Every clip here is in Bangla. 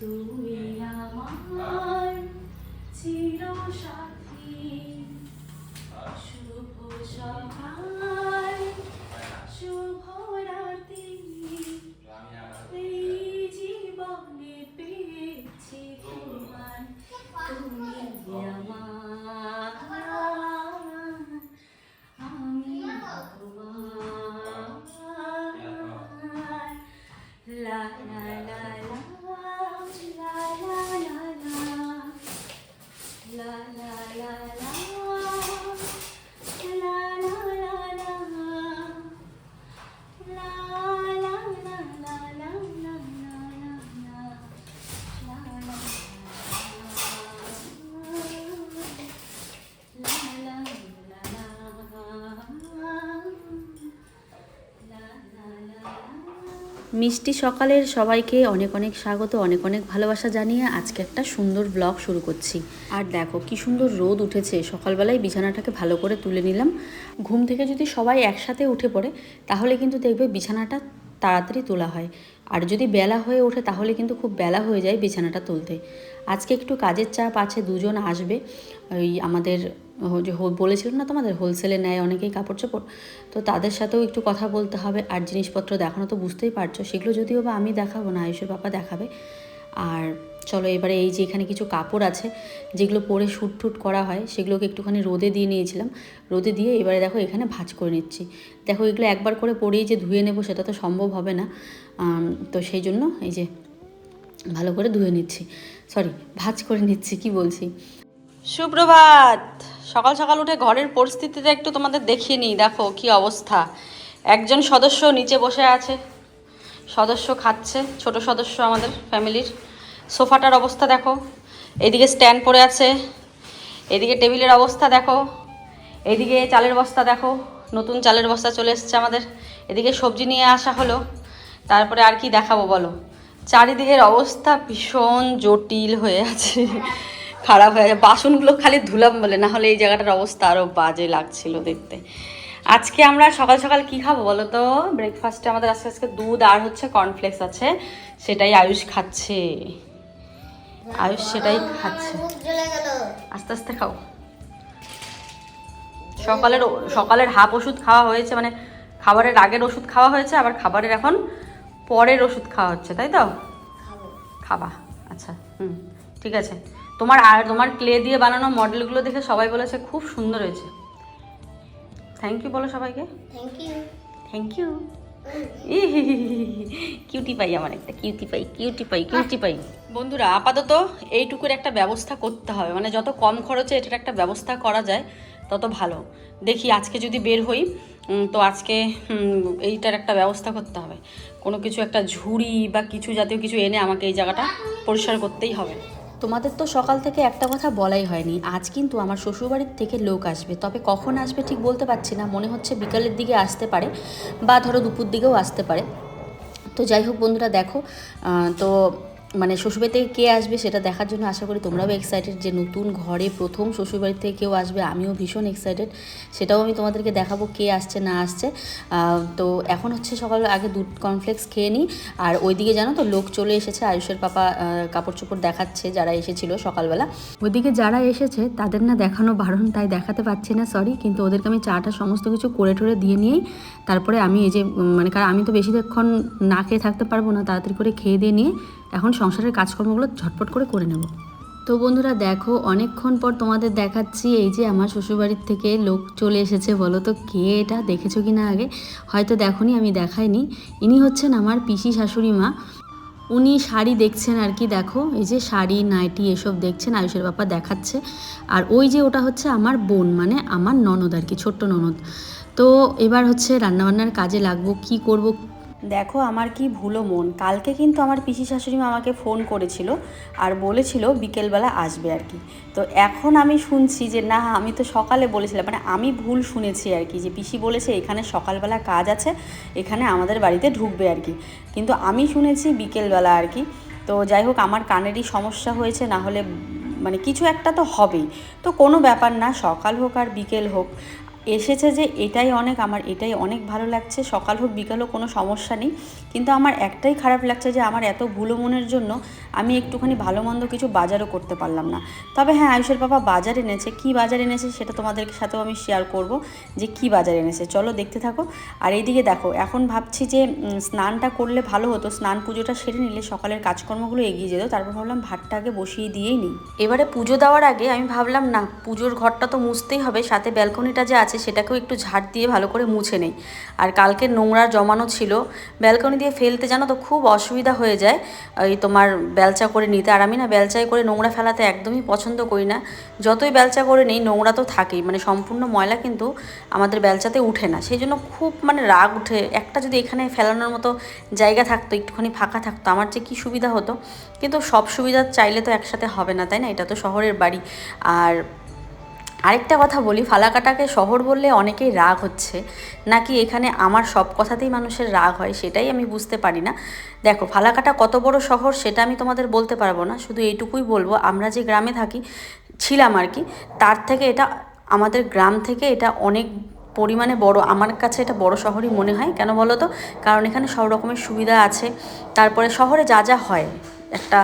তুমি আমার চির সাথী শুভ সকাল শুভ মিষ্টি সকালের সবাইকে অনেক অনেক স্বাগত, অনেক অনেক ভালোবাসা জানিয়ে আজকে একটা সুন্দর ব্লগ শুরু করছি। আর দেখো কি সুন্দর রোদ উঠেছে, সকালবেলায় বিছানাটাকে ভালো করে তুলে নিলাম। ঘুম থেকে যদি সবাই একসাথে উঠে পড়ে, তাহলে কিন্তু দেখবে বিছানাটা তাড়াতাড়ি তোলা হয়। আর যদি বেলা হয়ে ওঠে তাহলে কিন্তু খুব বেলা হয়ে যায় বিছানাটা তুলতে। আজকে একটু কাজের চাপ আছে, দুজন আসবে। ওই আমাদের যে বলেছিল না তোমাদের, হোলসেলে নেয় অনেকেই কাপড় চোপড় তো তাদের সাথেও একটু কথা বলতে হবে আর জিনিসপত্র দেখানো তো বুঝতেই পারছ। সেগুলো যদিও বা আমি দেখাবো না, আয়ুষের বাবা দেখাবে। আর চলো এবারে এই যে এখানে কিছু কাপড় আছে, যেগুলো পরে শ্যুট টুট করা হয়, সেগুলোকে একটুখানি রোদে দিয়ে নিয়েছিলাম। রোদে দিয়ে এবারে দেখো এখানে ভাঁজ করে নিচ্ছি। দেখো এগুলো একবার করে পরেই যে ধুয়ে নেব সেটা তো সম্ভব হবে না। তো সেই জন্য এই যে ভালো করে ধুয়ে নিচ্ছি। সরি ভাঁজ করে নিচ্ছি, কি বলছি? সুপ্রভাত! সকাল সকাল উঠে ঘরের পরিস্থিতিটা একটু তোমাদের দেখিয়ে নিই। দেখো কি অবস্থা। একজন সদস্য নিচে বসে আছে, সদস্য খাচ্ছে, ছোট সদস্য আমাদের ফ্যামিলির সোফাটার অবস্থা দেখো। এদিকে স্ট্যান্ড পড়ে আছে। এদিকে টেবিলের অবস্থা দেখো। এদিকে চালের বস্তা দেখো। নতুন চালের বস্তা চলে এসছে আমাদের। এদিকে সবজি নিয়ে আসা হলো। তারপরে আর কি দেখাবো বলো? চারিদিকের অবস্থা ভীষণ জটিল হয়ে আছে। খারাপ হয়ে আছে বাসনগুলো খালি ধুলাম বলে, না হলে এই জায়গাটার অবস্থা আরও বাজে লাগছিল দেখতে। আজকে আমরা সকাল সকাল কি খাব বলো তো? ব্রেকফাস্টে আমাদের আজকে আজকে দুধ আর হচ্ছে কর্নফ্লেক্স আছে। সেটাই আয়ুষ খাচ্ছে। আয়ুষ সেটাই খাচ্ছে। আস্তে আস্তে খাও। সকালের সকালের হাফ ওষুধ খাওয়া হয়েছে মানে খাবারের আগের ওষুধ খাওয়া হয়েছে আবার খাবারের এখন পরের ওষুধ খাওয়া হচ্ছে তাই তো? খাবা। আচ্ছা হুম ঠিক আছে। তোমার আর তোমার ক্লে দিয়ে বানানো মডেলগুলো দেখে সবাই বলেছে খুব সুন্দর হয়েছে। থ্যাংক ইউ বলো সবাইকে। Thank you thank you cutie pie আমার একটা cutie pie cutie pie cutie pie বন্ধুরা, আপাতত এইটুকুর একটা ব্যবস্থা করতে হবে। মানে যত কম খরচে এটার একটা ব্যবস্থা করা যায়, তত ভালো। দেখি, আজকে যদি বের হই তো আজকে এইটার একটা ব্যবস্থা করতে হবে। কোনো কিছু একটা ঝুড়ি বা কিছু জাতীয় কিছু এনে আমাকে এই জায়গাটা পরিষ্কার করতেই হবে। তোমাদের তো সকাল থেকে একটা কথা বলাই হয়নি। আজ কিন্তু আমার শ্বশুরবাড়ির থেকে লোক আসবে। তবে কখন আসবে ঠিক বলতে পারছি না। মনে হচ্ছে বিকালের দিকে আসতে পারে বা ধরো দুপুর দিকেও আসতে পারে। তো যাই হোক বন্ধুরা, দেখো তো মানে শ্বশুরবাড়ি থেকে কে আসবে সেটা দেখার জন্য আশা করি তোমরাও এক্সাইটেড যে নতুন ঘরে প্রথম শ্বশুরবাড়ি থেকে কেউ আসবে, আমিও ভীষণ এক্সাইটেড সেটাও আমি তোমাদেরকে দেখাবো কে আসছে, না আসছে। তো এখন হচ্ছে সকাল আগে দুধ কর্নফ্লেক্স খেয়ে নিই। আর ওইদিকে জানো তো লোক চলে এসেছে, আয়ুষের পাপা কাপড় চোপড় দেখাচ্ছে যারা এসেছিল সকালবেলা। ওইদিকে যারা এসেছে তাদের না দেখানো বারণ, তাই দেখাতে পারছি না সরি কিন্তু ওদেরকে আমি চাটা সমস্ত কিছু করে ঠরে দিয়ে নিয়েই, তারপরে আমি এই যে মানে কারণ আমি তো বেশিক্ষণ না খেয়ে থাকতে পারব না, তাড়াতাড়ি করে খেয়ে দিয়ে নিয়ে এখন সংসারের কাজকর্মগুলো ঝটপট করে করে নেব। তো বন্ধুরা দেখো, অনেকক্ষণ পর তোমাদের দেখাচ্ছি এই যে আমার শ্বশুরবাড়ির থেকে লোক চলে এসেছে। বলো তো কে এটা? দেখেছ কি না আগে? হয়তো দেখোনি, আমি দেখাইনি। ইনি হচ্ছেন আমার পিসি শাশুড়ি মা। উনি শাড়ি দেখছেন আর কি, দেখো। এই যে শাড়ি, নাইটি এসব দেখছেন, আয়ুষের বাপা দেখাচ্ছে। আর ওই যে ওটা হচ্ছে আমার বোন মানে আমার ননদ আর কি, ছোট্ট ননদ। তো এবার হচ্ছে রান্নাবান্নার কাজে লাগবো, কি করব দেখো আমার কি ভুলো মন। কালকে কিন্তু আমার পিসি শাশুড়ি আমাকে ফোন করেছিল আর বলেছিল বিকেলবেলা আসবে আর কি। তো এখন আমি শুনছি যে না, আমি তো সকালে বলেছিলাম মানে আমি ভুল শুনেছি আর কি যে পিসি বলেছে এখানে সকালবেলা কাজ আছে, এখানে আমাদের বাড়িতে ঢুকবে আর কি। কিন্তু আমি শুনেছি বিকেলবেলা আর কি। তো যাই হোক, আমার কানেরই সমস্যা হয়েছে, না হলে মানে কিছু একটা তো হবেই। তো কোনো ব্যাপার না, সকাল হোক আর বিকেল হোক। এসেছে যে এটাই অনেক, আমার এটাই অনেক ভালো লাগছে। সকাল হোক, বিকাল হোক, কোনো সমস্যা নেই। কিন্তু আমার একটাই খারাপ লাগছে যে আমার এত ভুলো মনের জন্য আমি একটুখানি ভালো মন্দ কিছু বাজারও করতে পারলাম না। তবে হ্যাঁ আয়ুষের বাবা বাজার এনেছে। কি বাজার এনেছে সেটা তোমাদের সাথেও আমি শেয়ার করব যে কি বাজার এনেছে। চলো দেখতে থাকো। আর এইদিকে দেখো, এখন ভাবছি যে স্নানটা করলে ভালো হতো। স্নান পুজোটা সেরে নিলে সকালের কাজকর্মগুলো এগিয়ে যেত। তারপর ভাবলাম ভাতটা আগে বসিয়ে দিয়েই নিই। এবারে পুজো দেওয়ার আগে আমি ভাবলাম, না, পুজোর ঘরটা তো মুছতেই হবে। সাথে ব্যালকনিটা যে আছে সেটাকেও একটু ঝাড় দিয়ে ভালো করে মুছে নেই। আর কালকে নোংরা জমানো ছিল, ব্যালকনি দিয়ে ফেলতে জানো তো খুব অসুবিধা হয়ে যায়, এই তোমার বেলচা করে নিতে। আর আমি না বেলচায় করে নোংরা ফেলাতে একদমই পছন্দ করি না। যতই বেলচা করে নেই, নোংরা তো থাকেই মানে সম্পূর্ণ ময়লা কিন্তু আমাদের বেলচাতে উঠে না। সেই জন্য খুব মানে রাগ উঠে, একটা যদি এখানে ফেলানোর মতো জায়গা থাকতো, একটুখানি ফাঁকা থাকতো, আমার যে কী সুবিধা হতো। কিন্তু সব সুবিধা চাইলে তো একসাথে হবে না, তাই না? এটা তো শহরের বাড়ি। আর আরেকটা কথা বলি, ফালাকাটাকে শহর বললে অনেকেই রাগ হচ্ছে। নাকি এখানে আমার সব কথাতেই মানুষের রাগ হয়, সেটাই আমি বুঝতে পারি না। দেখো, ফালাকাটা কত বড় শহর সেটা আমি তোমাদের বলতে পারব না, শুধু এইটুকুই বলব, আমরা যে গ্রামে থাকি, ছিলাম আর কি, তার থেকে এটা আমাদের গ্রাম থেকে এটা অনেক পরিমাণে বড়, আমার কাছে এটা বড় শহরই মনে হয়। কেন বলো তো? কারণ এখানে সব রকমের সুবিধা আছে, তারপরে শহরে যা যা হয়। একটা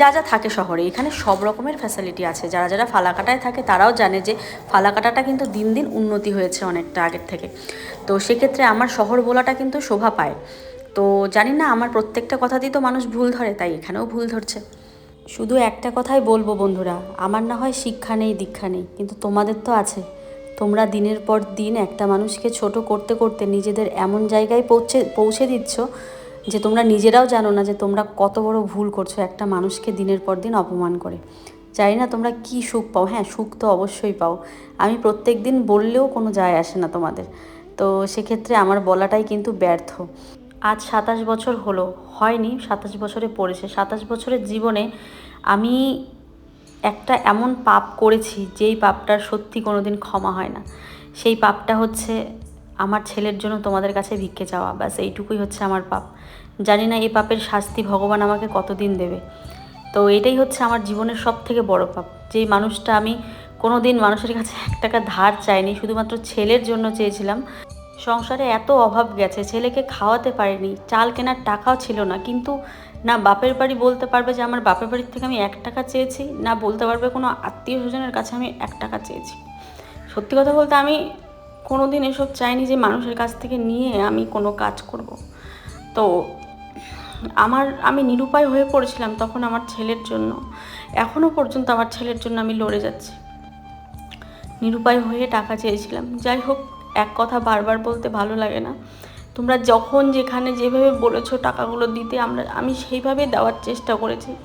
যা যা থাকে শহরে, এখানে সব রকমের ফ্যাসিলিটি আছে। যারা যারা ফালাকাটায় থাকে তারাও জানে যে ফালাকাটাটা কিন্তু দিন দিন উন্নতি হয়েছে অনেকটা আগের থেকে। তো সেক্ষেত্রে আমার শহর বলাটা কিন্তু শোভা পায়। তো জানি না, আমার প্রত্যেকটা কথাতেই তো মানুষ ভুল ধরে, তাই এখানেও ভুল ধরছে। শুধু একটা কথাই বলব বন্ধুরা, আমার না হয় শিক্ষা নেই, দীক্ষা নেই, কিন্তু তোমাদের তো আছে। তোমরা দিনের পর দিন একটা মানুষকে ছোট করতে করতে নিজেদের এমন জায়গায় পৌঁছে পৌঁছে দিচ্ছ যে তোমরা নিজেরাও জানো না যে তোমরা কত বড় ভুল করছ একটা মানুষকে দিনের পর দিন অপমান করে। জানি না তোমরা কি সুখ পাও। হ্যাঁ সুখ তো অবশ্যই পাও। আমি প্রত্যেক দিন বললেও কোনো যায় আসে না তোমাদের। তো সেক্ষেত্রে আমার বলাটাই কিন্তু ব্যর্থ। আজ সাতাশ বছর হলো, হয়নি, সাতাশ বছরে পড়েছে। সাতাশ বছরের জীবনে আমি একটা এমন পাপ করেছি যেই পাপটার সত্যি কোনো দিন ক্ষমা হয় না। সেই পাপটা হচ্ছে আমার ছেলের জন্য তোমাদের কাছে ভিক্ষে চাওয়া, ব্যাস এইটুকুই হচ্ছে আমার পাপ। জানি না এই পাপের শাস্তি ভগবান আমাকে কতদিন দেবে। তো এটাই হচ্ছে আমার জীবনের সব থেকে বড় পাপ। যেই মানুষটা আমি কোনো দিন মানুষের কাছে এক টাকা ধার চাইনি, শুধুমাত্র ছেলের জন্য চেয়েছিলাম। সংসারে এত অভাব গেছে, ছেলেকে খাওয়াতে পারিনি, চাল কেনার টাকাও ছিল না, কিন্তু না বাপের বাড়ি বলতে পারবে যে আমার বাপের বাড়ির থেকে আমি এক টাকা চেয়েছি, না বলতে পারবে কোনো আত্মীয় স্বজনের কাছে আমি এক টাকা চেয়েছি। সত্যি কথা বলতে আমি কোনো দিন এসব চাইনি যে মানুষের কাছ থেকে নিয়ে আমি কোনো কাজ করব। তো আমার, আমি নিরুপায় হয়ে পড়েছিলাম তখন আমার ছেলের জন্য। এখনও পর্যন্ত আমার ছেলের জন্য আমি লড়ে যাচ্ছি। নিরুপায় হয়ে টাকা চেয়েছিলাম। যাই হোক, এক কথা বারবার বলতে ভালো লাগে না। তোমরা যখন যেখানে যেভাবে বলেছ টাকাগুলো দিতে আমরা, আমি সেইভাবে দেওয়ার চেষ্টা করেছি।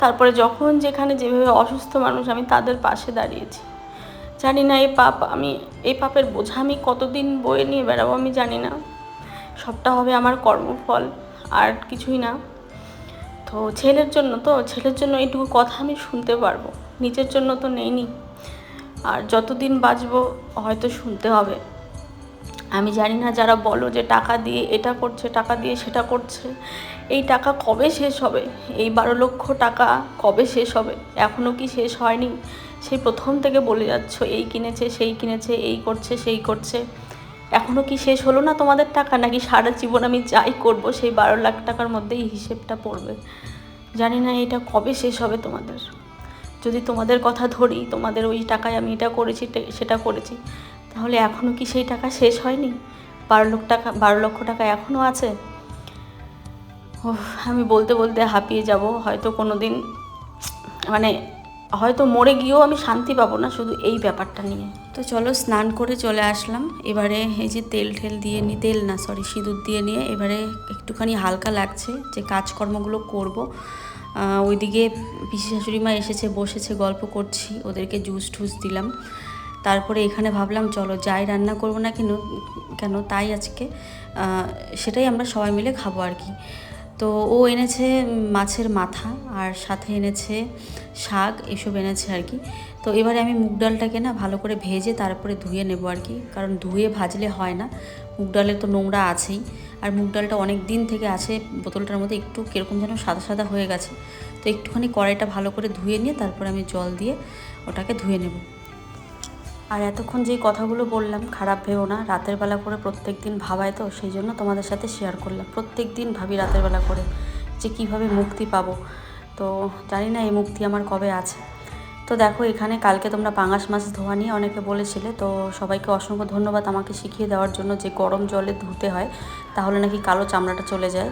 তারপরে যখন যেখানে যেভাবে অসুস্থ মানুষ আমি তাদের পাশে দাঁড়িয়েছি। জানি না, এই পাপ আমি, এই পাপের বোঝা আমি কতদিন বয়ে নিয়ে বেড়াবো আমি জানি না। সবটা হবে আমার কর্মফল, আর কিছুই না। তো ছেলের জন্য তো, ছেলের জন্য এইটুকু কথা আমি শুনতে পারব। নিজের জন্য তো নেইনি। আর যতদিন বাঁচবো, হয়তো শুনতে হবে। আমি জানি না যারা বলো যে টাকা দিয়ে এটা করছে, টাকা দিয়ে সেটা করছে, এই টাকা কবে শেষ হবে? এই বারো লক্ষ টাকা কবে শেষ হবে? এখনও কি শেষ হয়নি? সেই প্রথম থেকে বলে যাচ্ছ, এই কিনেছে, সেই কিনেছে, এই করছে, সেই করছে। এখনও কি শেষ হলো না তোমাদের টাকা? নাকি সারা জীবন আমি যাই করব, সেই বারো লাখ টাকার মধ্যেই হিসেবটা পড়বে? জানি না এটা কবে শেষ হবে তোমাদের। যদি তোমাদের কথা ধরি, তোমাদের ওই টাকায় আমি এটা করেছি সেটা করেছি, তাহলে এখনও কি সেই টাকা শেষ হয়নি? বারো লক্ষ টাকা, বারো লক্ষ টাকা এখনও আছে? আমি বলতে বলতে হাঁপিয়ে যাব। হয়তো কোনো দিন মানে হয়তো মরে গিয়েও আমি শান্তি পাবো না শুধু এই ব্যাপারটা নিয়ে। তো চলো স্নান করে চলে আসলাম। এবারে এই যে তেল ঠেল দিয়ে নি তেল না সরি সিঁদুর দিয়ে নিয়ে এবারে একটুখানি হালকা লাগছে যে কাজকর্মগুলো করব। ওইদিকে পিসি শাশুড়ি মা এসেছে, বসেছে, গল্প করছি, ওদেরকে জুস টুস দিলাম। তারপরে এখানে ভাবলাম, চলো যাই, রান্না করব না কেন কেন তাই আজকে। সেটাই আমরা সবাই মিলে খাব আর কি। তো ও এনেছে মাছের মাথা আর সাথে এনেছে শাক, এসব এনেছে আর কি। তো এবারে আমি মুগ ডালটাকে না ভালো করে ভেজে তারপরে ধুয়ে নেব আর কি, কারণ ধুয়ে ভাজলে হয় না। মুগ ডালে তো নোংরা আছেই, আর মুগ ডালটা অনেক দিন থেকে আছে, বোতলটার মধ্যে একটু কীরকম যেন সাদা সাদা হয়ে গেছে। তো একটুখানি কড়াইটা ভালো করে ধুয়ে নিয়ে তারপরে আমি জল দিয়ে ওটাকে ধুয়ে নেব। আর এতক্ষণ যেই কথাগুলো বললাম, খারাপ ভেবো না, রাতের বেলা করে প্রত্যেক দিন ভাবায় তো, সেই জন্য তোমাদের সাথে শেয়ার করলাম। প্রত্যেক দিন ভাবি রাতের বেলা করে যে কীভাবে মুক্তি পাবো। তো জানি না এই মুক্তি আমার কবে আছে। তো দেখো, এখানে কালকে তোমরা পাঙাশ মাছ ধোয়া নিয়ে অনেকে বলেছিলে, তো সবাইকে অসংখ্য ধন্যবাদ আমাকে শিখিয়ে দেওয়ার জন্য যে গরম জলে ধুতে হয়, তাহলে নাকি কালো চামড়াটা চলে যায়।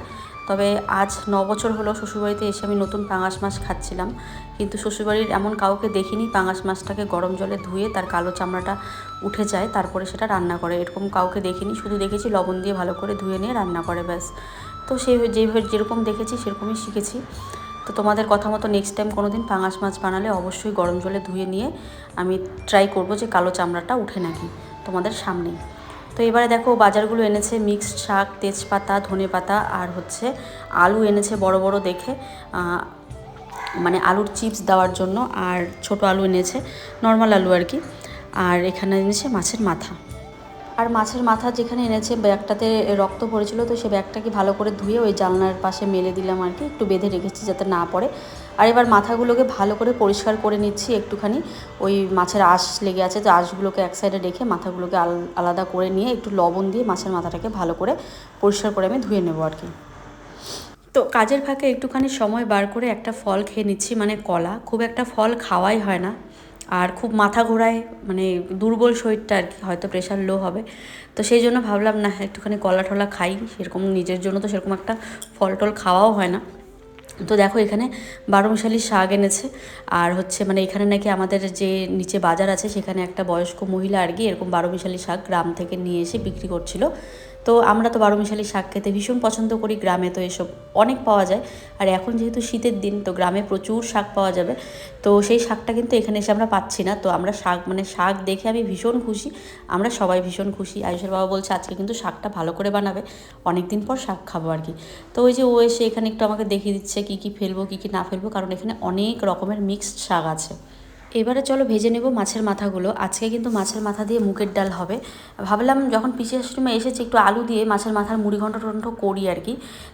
তবে আজ ন বছর হলো শ্বশুরবাড়িতে এসে আমি নতুন পাঙাশ মাছ খাচ্ছিলাম। কিন্তু শ্বশুরবাড়ির এমন কাউকে দেখিনি, পাঙাশ মাছটাকে গরম জলে ধুয়ে তার কালো চামড়াটা উঠে যায়, তারপরে সেটা রান্না করে। এরকম কাউকে দেখিনি, শুধু দেখেছি লবণ দিয়ে ভালো করে ধুয়ে নিয়ে রান্না করে, ব্যাস। তো সেই যেভাবে যেরকম দেখেছি সেরকমই শিখেছি। তো তোমাদের কথা মতো নেক্সট টাইম কোনো দিন পাঙাশ মাছ বানালে অবশ্যই গরম জলে ধুয়ে নিয়ে আমি ট্রাই করব যে কালো চামড়াটা উঠে নাকি তোমাদের সামনেই। তো এবারে দেখো বাজারগুলো এনেছে মিক্সড শাক, তেজপাতা ধনে পাতা আর হচ্ছে আলু এনেছে বড় বড় দেখে মানে আলুর চিপস দেওয়ার জন্য আর ছোট আলু এনেছে নর্মাল আলু আর কি। আর এখানে এনেছে মাছের মাথা। আর মাছের মাথা যেখানে এনেছে ব্যাগটাতে রক্ত পড়েছিল, তো সেই ব্যাগটাকে ভালো করে ধুয়ে ওই জানলার পাশে মেলে দিলাম আর কি, একটু বেঁধে রেখেছি যাতে না পড়ে। আর এবার মাথাগুলোকে ভালো করে পরিষ্কার করে নিচ্ছি একটুখানি। ওই মাছের আঁশ লেগে আছে, তো আঁশগুলোকে এক সাইডে রেখে মাথাগুলোকে আল- আলাদা করে নিয়ে একটু লবণ দিয়ে মাছের মাথাটাকে ভালো করে পরিষ্কার করে আমি ধুয়ে নেব আর কি। তো কাজের ফাঁকে একটুখানি সময় বার করে একটা ফল খেয়ে নিচ্ছি মানে কলা। খুব একটা ফল খাওয়াই হয় না। আর খুব মাথা ঘোরায় মানে দুর্বল শরীরটা আর কি, হয়তো প্রেশার লো হবে। তো সেই জন্য ভাবলাম, না, একটুখানি কলা টলা খাই। সেরকম নিজের জন্য তো সেরকম একটা ফল টল খাওয়াও হয় না। তো দেখো এখানে বারোমশালি শাক এনেছে। আর হচ্ছে মানে এখানে নাকি আমাদের যে নিচে বাজার আছে, সেখানে একটা বয়স্ক মহিলা আর কি এরকম বারোমশালি শাক গ্রাম থেকে নিয়ে এসে বিক্রি করছিল। তো আমরা তো বারোমিশালি শাক খেতে ভীষণ পছন্দ করি, গ্রামে তো এসব অনেক পাওয়া যায়। আর এখন যেহেতু শীতের দিন, তো গ্রামে প্রচুর শাক পাওয়া যাবে। তো সেই শাকটা কিন্তু এখানে এসে আমরা পাচ্ছি না। তো আমরা শাক মানে শাক দেখে আমি ভীষণ খুশি। আমরা সবাই ভীষণ খুশি। আয়ুষের বাবা বলছে, আজকে কিন্তু শাকটা ভালো করে বানাবে। অনেক দিন পর শাক খাব আর কি। তো ওই যে ও এসে এখানে একটু আমাকে দেখিয়ে দিচ্ছে, কী কী ফেলব, কী কী না ফেলব। কারণ এখানে অনেক রকমের মিক্সড শাক আছে। এবারে চলো ভেজে নেব মাছের মাথাগুলো। আজকে কিন্তু মাছের মাথা দিয়ে মুগের ডাল হবে। ভাবলাম যখন পিসি শাশুড়িমা এসেছে একটু আলু দিয়ে মাছের মাথার মুড়িঘণ্ট টন্ট করি আর কি।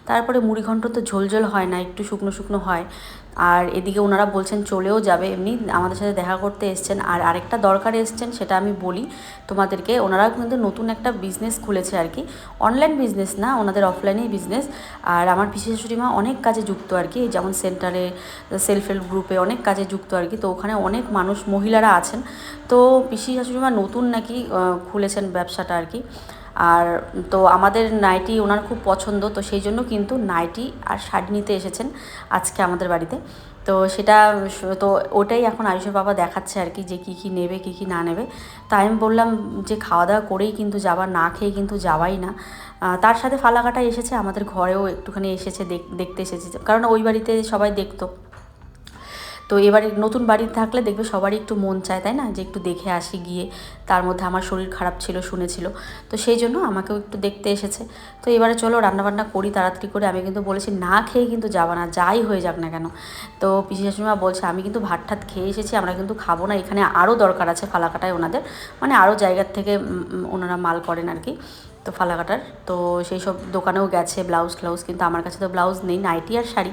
তারপরে মুড়িঘণ্ট তো ঝোল ঝোল হয় না, একটু শুকনো শুকনো হয়। আর এদিকে ওনারা বলছেন চলেও যাবে, এমনি আমাদের সাথে দেখা করতে এসছেন। আর আরেকটা দরকার এসছেন, সেটা আমি বলি তোমাদেরকে, ওনারা কিন্তু নতুন একটা বিজনেস খুলেছে আর কি। অনলাইন বিজনেস না, ওনাদের অফলাইনেই বিজনেস আর আমার পিসি শাশুড়িমা অনেক কাজে যুক্ত আর কি যেমন সেন্টারে সেলফ হেল্প গ্রুপে অনেক কাজে যুক্ত আর কি। তো ওখানে অনেক মানুষ, মহিলারা আছেন। তো পিসি শাশুড়িমা নতুন নাকি খুলেছেন ব্যবসাটা আর কি। আর তো আমাদের নাইটি ওনার খুব পছন্দ, তো সেই জন্য কিন্তু নাইটি আর শাড়ি নিতে এসেছেন আজকে আমাদের বাড়িতে। তো সেটা, তো ওটাই এখন আয়ুষের বাবা দেখাচ্ছে আর কি যে কী কী নেবে, কী কী না নেবে। তাই আমি বললাম যে খাওয়া দাওয়া করেই কিন্তু যাওয়া না খেয়ে কিন্তু যাওয়াই না। তার সাথে ফালাকাটা এসেছে, আমাদের ঘরেও একটুখানি এসেছে, দেখ- দেখতে এসেছে। কারণ ওই বাড়িতে সবাই দেখতো। তো এবারে নতুন বাড়ি থাকলে দেখবে সবারই একটু মন চায়, তাই না? যে একটু দেখে আসি গিয়ে। তার মধ্যে আমার শরীর খারাপ ছিল, শুনেছিল। তো সেই জন্য আমাকেও একটু দেখতে এসেছে। তো এবারে চলো রান্নাবান্না করি, তাড়াতাড়ি করে। আমি কিন্তু বলেছি না খেয়ে কিন্তু যাবা না, যাই হয়ে যাক না কেন। তো পিসি শাশুড়িমা বলছে, আমি কিন্তু ভাত ঠাত খেয়ে এসেছি, আমরা কিন্তু খাব না। এখানে আরও দরকার আছে ফালাকাটায় ওনাদের। মানে আরও জায়গার থেকে ওনারা মাল করেন আর কি তো ফালাকাটার। তো সেই সব দোকানেও গেছে ব্লাউজ ফ্লাউজ কিন্তু আমার কাছে তো ব্লাউজ নেই, নাইটি আর শাড়ি।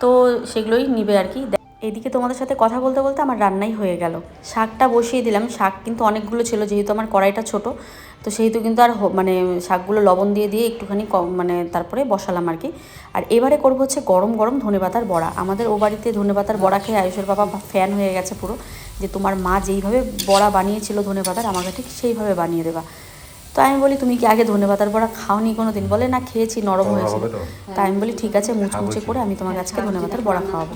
তো সেগুলোই নিবে আর কি এদিকে তোমাদের সাথে কথা বলতে বলতে আমার রান্নাই হয়ে গেল। শাকটা বসিয়ে দিলাম। শাক কিন্তু অনেকগুলো ছিল যেহেতু আমার কড়াইটা ছোট তো সেহেতু কিন্তু আর হ- মানে শাকগুলো লবণ দিয়ে দিয়ে একটুখানি কম মানে তারপরে বসালাম আর কি। আর এবারে করব হচ্ছে গরম গরম ধনেপাতার বড়া। আমাদের ও বাড়িতে ধনেপাতার বড়া খেয়ে আয়ুষের বাবা ফ্যান হয়ে গেছে পুরো যে তোমার মা যেইভাবে বড়া বানিয়েছিল ধনেপাতার আমাকে ঠিক সেইভাবে বানিয়ে দেবা। তো আমি বলি তুমি কি আগে ধনেপাতার বড়া খাওনি কোনো দিন বলে না খেয়েছি নরম হয়েছিল। হবে তো? তাই আমি বলি ঠিক আছে মুচমুচে করে আমি তোমার আজকে ধনেপাতার বড়া খাওয়াবো।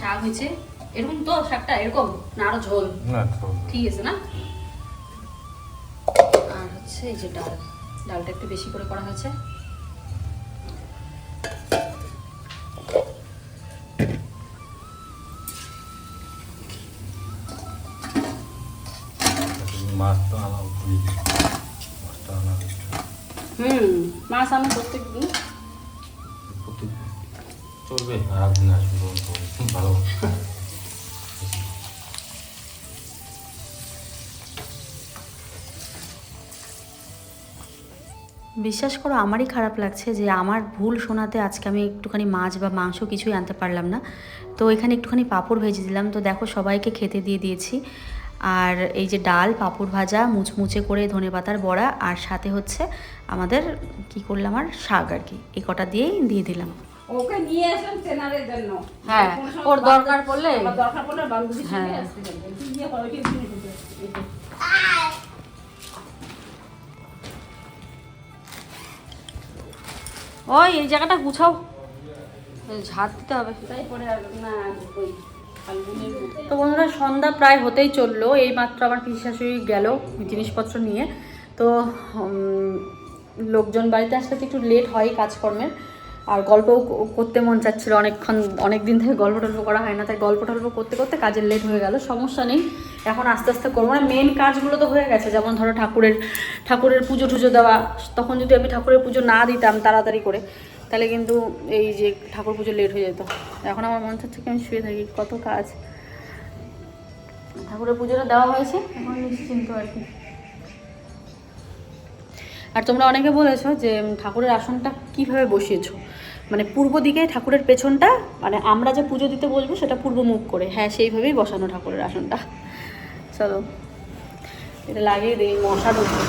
শাক হয়েছে। এরকম তো শাকটা এরকম না আরও ঝোল। না ঠিক আছে না? আর হচ্ছে এই যে ডাল ডালটা একটু বেশি করে করা হয়েছে। মাছ তো আনা ভুল মাছটা আনা হুম মাছ আমি প্রত্যেক দিন চলবে আর একদিন আসবে। বিশ্বাস করো, আমারই খারাপ লাগছে যে আমার ভুল শোনাতে আজকে আমি একটুখানি মাছ বা মাংস কিছুই আনতে পারলাম না। তো এখানে একটুখানি পাঁপড় ভেজে দিলাম। তো দেখো, সবাইকে খেতে দিয়ে দিয়েছি। আর এই যে ডাল, পাঁপড় ভাজা, মুচমুচে করে ধনে পাতার বড়া, আর সাথে হচ্ছে আমাদের, কি করলাম আর, শাক আর কি। এই কটা দিয়েই দিয়ে দিলাম। ওকে নিয়ে আসলাম চেনারের জন্য। হ্যাঁ, ওর দরকার পড়লে- দরকার পড়লে বান্ধবীর সঙ্গে হ্যাঁ। আসতে পারবে। তুই গিয়ে। ওই এই জায়গাটা গুছাও। ঝাড় দিতে হবে। তাই পরে না ওই তো বন্ধুরা সন্ধ্যা প্রায় হতেই চলল। এই মাত্র আমার পিসি শাশুড়ি গেল জিনিসপত্র নিয়ে। তো লোকজন বাড়িতে আসলে তো একটু লেট হয় কাজকর্মের। আর গল্পও করতে মন চাচ্ছিল অনেকক্ষণ অনেক দিন থেকে গল্প টল্প করা হয় না, তাই গল্প টল্প করতে করতে কাজের লেট হয়ে গেল, সমস্যা নেই। এখন আস্তে আস্তে করব। মানে মেন কাজগুলো তো হয়ে গেছে, যেমন ধরো ঠাকুরের ঠাকুরের পুজো টুজো দেওয়া। তখন যদি আমি ঠাকুরের পুজো না দিতাম তাড়াতাড়ি করে, তাহলে কিন্তু এই যে ঠাকুর পুজো লেট হয়ে যেত। এখন আমার মন চাচ্ছে কি আমি শুয়ে থাকি, কত কাজ। ঠাকুরের পুজোটা দেওয়া হয়েছে? এখন নিশ্চিন্ত আর কি আর তোমরা অনেকে বলেছ যে ঠাকুরের আসনটা কীভাবে বসিয়েছো? মানে পূর্ব দিকে ঠাকুরের পেছনটা মানে আমরা যে পুজো দিতে বসবো সেটা পূর্ব মুখ করে। হ্যাঁ সেইভাবেই বসানো ঠাকুরের আসনটা। চলো, এটা লাগিয়ে দিই মশা ঢুকবে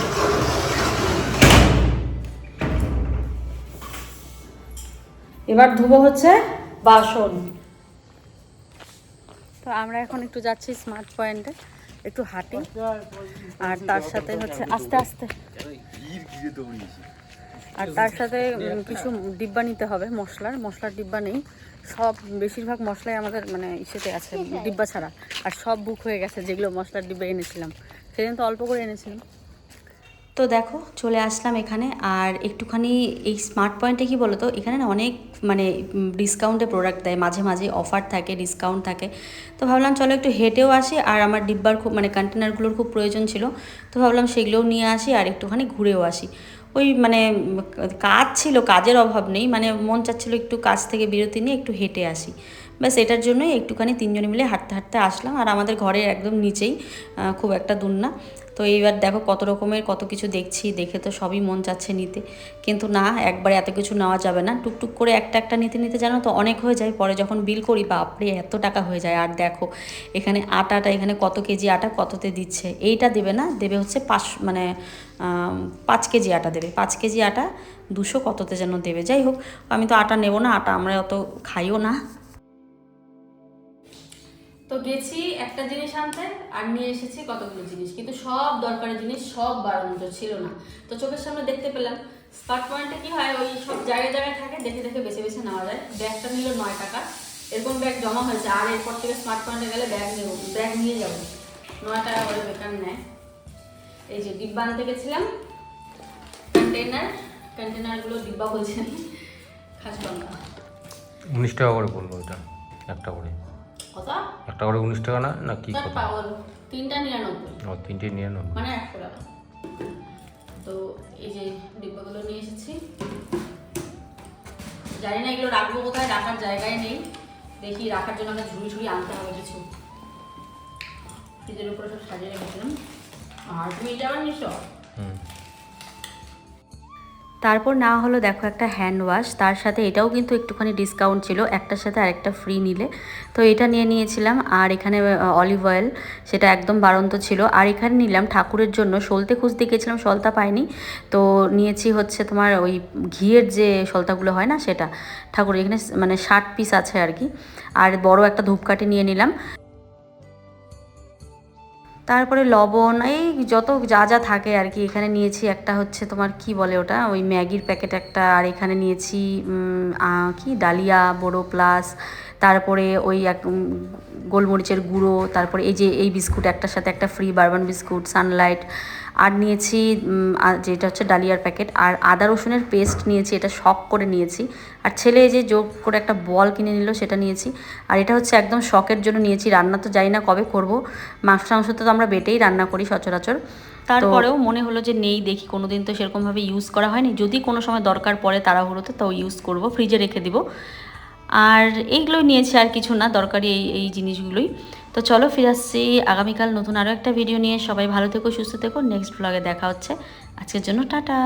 এবার ধুবো হচ্ছে বাসন। তো আমরা এখন একটু যাচ্ছি স্মার্ট পয়েন্টে একটু হাঁটি। আর তার সাথে হচ্ছে আস্তে আস্তে। আর তার সাথে কিছু ডিব্বা নিতে হবে, মশলার। মশলার ডিব্বা নেই। সব, বেশিরভাগ মশলাই আমাদের মানে ইসেতে আছে, ডিব্বা ছাড়া। আর সব বুক হয়ে গেছে যেগুলো মশলার ডিব্বা এনেছিলাম। সেদিন তো অল্প করে এনেছিলাম। তো দেখো, চলে আসলাম এখানে। আর একটুখানি এই স্মার্ট পয়েন্টে কি বলো তো এখানে না অনেক মানে ডিসকাউন্টে প্রোডাক্ট দেয়। মাঝে মাঝে অফার থাকে ডিসকাউন্ট থাকে। তো ভাবলাম চলো একটু হেঁটেও আসি। আর আমার ডিব্বার খুব মানে কন্টেনারগুলোর খুব প্রয়োজন ছিল। তো ভাবলাম সেগুলোও নিয়ে আসি আর একটুখানি ঘুরেও আসি। ওই মানে কাজ ছিল, কাজের অভাব নেই। মানে মন চাচ্ছিল একটু কাজ থেকে বিরতি নিয়ে একটু হেঁটে আসি। ব্যাস, এটার জন্যই একটুখানি তিনজনে মিলে হাঁটতে হাঁটতে আসলাম। আর আমাদের ঘরের একদম নিচেই খুব একটা দূর না। তো এইবার দেখো কত রকমের কত কিছু দেখছি, দেখে তো সবই মন চাচ্ছে নিতে। কিন্তু না, একবারে এত কিছু নেওয়া যাবে না। টুকটুক করে একটা একটা নিতে নিতে জানো তো অনেক হয়ে যায়। পরে যখন বিল করি, বাপরে, এত টাকা হয়ে যায়। আর দেখো, এখানে আটাটা, এখানে কত কেজি আটা কততে দিচ্ছে? এইটা দেবে না, দেবে হচ্ছে পাঁচ মানে পাঁচ কেজি আটা দেবে। পাঁচ কেজি আটা দুশো কততে যেন দেবে। যাই হোক, আমি তো আটা নেব না, আটা আমরা অত খাইও না। তো গেছি একটা জিনিস আনতে আর নিয়ে এসেছি কতগুলো জিনিস। কিন্তু সব দরকারি জিনিস সব বাড়ন্ত ছিল না। তো চোখের সামনে দেখতে পেলাম, স্মার্ট পয়েন্টে কি হয়, ওই সব জায়গায় জায়গায় থাকে, দেখে দেখে বেছে বেছে নেওয়া যায়। ব্যাগটা নিল নয় টাকা, এরকম ব্যাগ জমা হয়েছে। আর এরপর থেকে স্মার্ট পয়েন্টে গেলে ব্যাগ নেব, ব্যাগ নিয়ে যাব। নয় টাকা করে বেকার নেয়। এই যে ডিব্বা আনতে গেছিলাম কন্টেনার কন্টেনারগুলো ডিব্বা বলছে খাস লঙ্কা উনিশ টাকা করে পড়ল ওটা একটা করে। কত? একটা করে উনিশ টাকা না? না কি কত? তিনটা নিরানব্বই। ও তিনটে নিয়ে মানে একশো টাকা। তো এই যে ডিব্বাগুলো নিয়ে এসেছি। জানি না এগুলো রাখব কোথায় রাখার জায়গায় নেই। দেখি রাখার জন্য একটা ঝুড়ি ঝুড়ি আনতে হবে কিছু। ফ্রিজের উপরে সব সাজিয়ে রেখেছিলাম। আর তুমি এটা আবার নিছো হুম। তারপর না হলো দেখো একটা হ্যান্ড ওয়াশ তার সাথে এটাও কিন্তু একটুখানি ডিসকাউন্ট ছিল, একটার সাথে আরেকটা ফ্রি নিলে। তো এটা নিয়ে নিয়েছিলাম, আর এখানে অলিভ অয়েল সেটা একদম বাড়ন্ত ছিল। আর এখানে নিলাম ঠাকুরের জন্য, সলতে খুঁজতে গেছিলাম সলতা পাইনি। তো নিয়েছি হচ্ছে তোমার ওই ঘিয়ের যে সলতাগুলো হয় না, সেটা। ঠাকুর, এখানে মানে ষাট পিস আছে আর কি। আর বড় একটা ধূপকাঠি নিয়ে নিলাম। তারপরে লবণ, এই যত যা যা থাকে আর কি, এখানে নিয়েছি একটা হচ্ছে তোমার কি বলে ওটা? ওই ম্যাগির প্যাকেট একটা, আর এখানে নিয়েছি কি? ডালিয়া, বড়ো প্লাস তারপরে ওই এক গোলমরিচের গুঁড়ো, তারপরে এই যে এই বিস্কুট, একটার সাথে একটা ফ্রি বারবান বিস্কুট সানলাইট আর নিয়েছি যেটা হচ্ছে ডালিয়ার প্যাকেট আর আদা রসুনের পেস্ট নিয়েছি, এটা শখ করে নিয়েছি। আর ছেলে যে যোগ করে একটা বল কিনে নিল, সেটা নিয়েছি। আর এটা হচ্ছে একদম শখের জন্য নিয়েছি, রান্না তো জানি না কবে করব, মাংস টাংস তো আমরা বেটেই রান্না করি সচরাচর। তারপরেও মনে হলো যে নেই, দেখি কোনোদিন তো সেরকমভাবে ইউজ করা হয়নি, যদি কোনো সময় দরকার পড়ে তাড়াহুড়োতে তাও ইউজ করব ফ্রিজে রেখে দিব। আর এইগুলোই নিয়েছি আর কিছু না, দরকারি এই এই জিনিসগুলোই। তো চলো ফিরে আসছি আগামীকাল নতুন আরও একটা ভিডিও নিয়ে। সবাই ভালো থেকো, সুস্থ থেকো। নেক্সট ব্লগে দেখা হচ্ছে। আজকের জন্য টাটা।